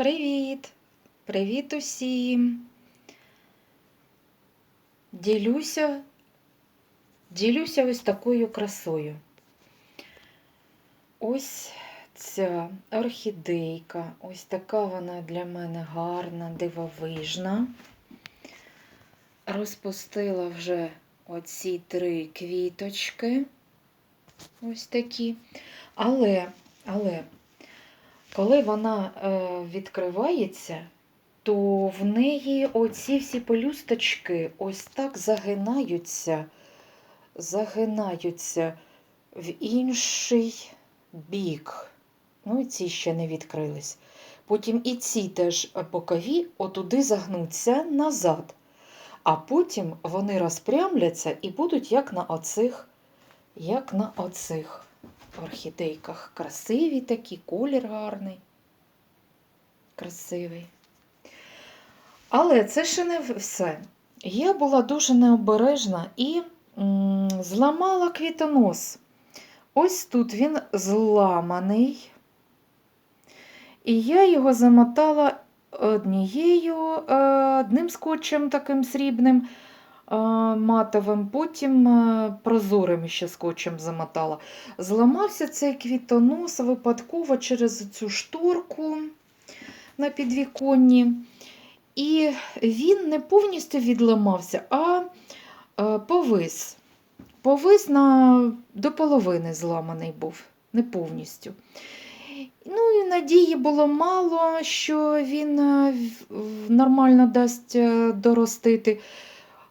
Привіт! Привіт усім! Ділюся, ділюся ось такою красою. Ось ця орхідейка, ось така вона для мене гарна, дивовижна. Розпустила вже оці три квіточки. Ось такі. Але, але, коли вона е, відкривається, то в неї оці всі пелюсточки ось так загинаються, загинаються в інший бік. Ну, і ці ще не відкрились. Потім і ці теж бокові отуди загнуться назад. А потім вони розпрямляться і будуть як на оцих, як на оцих орхідейках. Красиві такі, колір гарний, красивий. Але це ще не все. Я була дуже необережна і м, зламала квітонос. Ось тут він зламаний. І я його замотала однією, е, одним скотчем таким срібним матовим, потім е, прозорим ще скотчем замотала. Зламався цей квітонос випадково через цю шторку на підвіконні. І він не повністю відламався, а е, повис. Повис на, до половини зламаний був, не повністю. Ну і надії було мало, що він е, нормально дасть е, доростити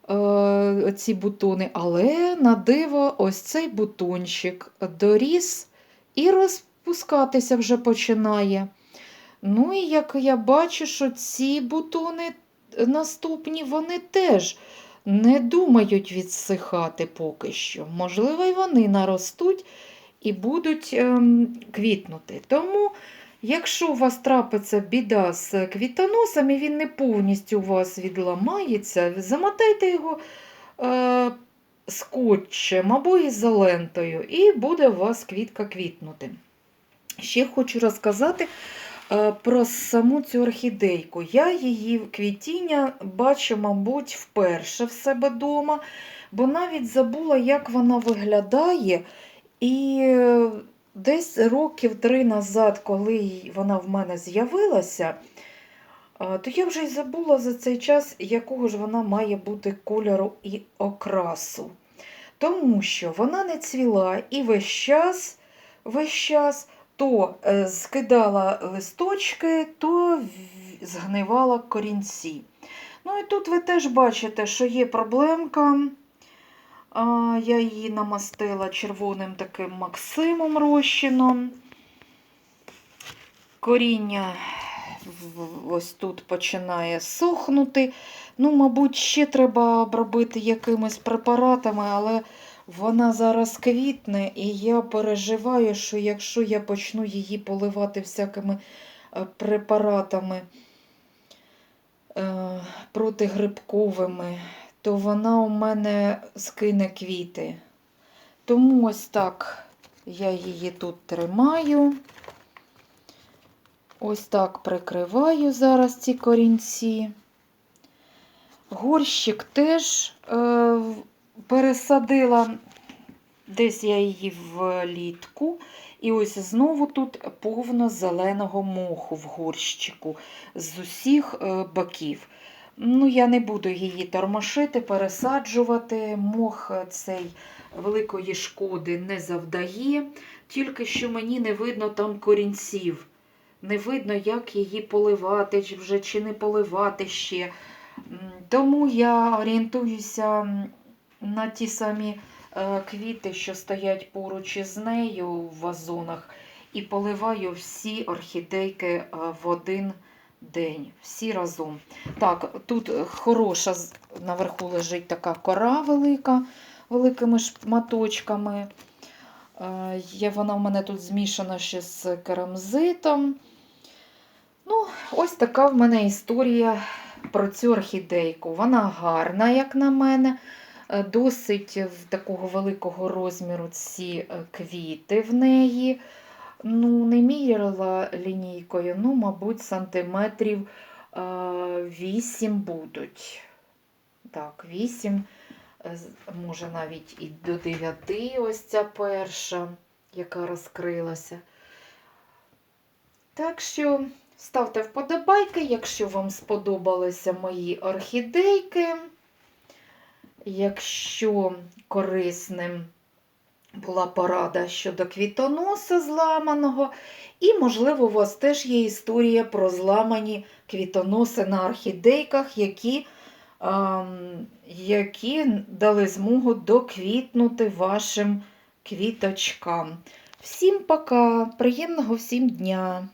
е, ці бутони, але на диво, ось цей бутончик доріс і розпускатися вже починає. Ну і як я бачу, що ці бутони наступні, вони теж не думають відсихати поки що. Можливо, і вони наростуть і будуть ем, квітнути. Тому, якщо у вас трапиться біда з квітоносом, і він не повністю у вас відламається, замотайте його е, скотчем або ізолентою, і буде у вас квітка квітнути. Ще хочу розказати е, про саму цю орхідейку. Я її квітіння бачу, мабуть, вперше в себе вдома, бо навіть забула, як вона виглядає. І десь років три назад, коли вона в мене з'явилася, то я вже й забула за цей час, якого ж вона має бути кольору і окрасу. Тому що вона не цвіла і весь час, весь час то е, скидала листочки, то згнивала корінці. Ну і тут ви теж бачите, що є проблемка. Я її намастила червоним таким Максимом розчином. Коріння ось тут починає сохнути. Ну, мабуть, ще треба обробити якимись препаратами, але вона зараз квітне, і я переживаю, що якщо я почну її поливати всякими е, препаратами е, протигрибковими, то вона у мене скине квіти. Тому ось так я її тут тримаю. Ось так прикриваю зараз ці корінці. Горщик теж е, пересадила, десь я її влітку. І ось знову тут повно зеленого моху в горщику з усіх е, боків. Ну, я не буду її тормошити, пересаджувати. Мох е, цей великої шкоди не завдає, тільки що мені не видно там корінців. Не видно, як її поливати, вже чи не поливати ще. Тому я орієнтуюся на ті самі е, квіти, що стоять поруч із нею в вазонах, і поливаю всі орхідейки е, в один день, всі разом. Так, тут хороша наверху лежить така кора велика, великими шматочками. Е, Є вона в мене тут змішана ще з керамзитом. Ну, ось така в мене історія про цю орхідейку. Вона гарна, як на мене. Е, Досить такого великого розміру ці е, квіти в неї. Ну, не міряла лінійкою, ну, мабуть, сантиметрів е, 8 будуть. Так, 8, е, може навіть і до 9 ось ця перша, яка розкрилася. Так що ставте вподобайки, якщо вам сподобалися мої орхідейки. Якщо корисним була порада щодо квітоноса зламаного, і, можливо, у вас теж є історія про зламані квітоноси на орхідейках, які, ем, які дали змогу доквітнути вашим квіточкам. Всім пока, приємного всім дня!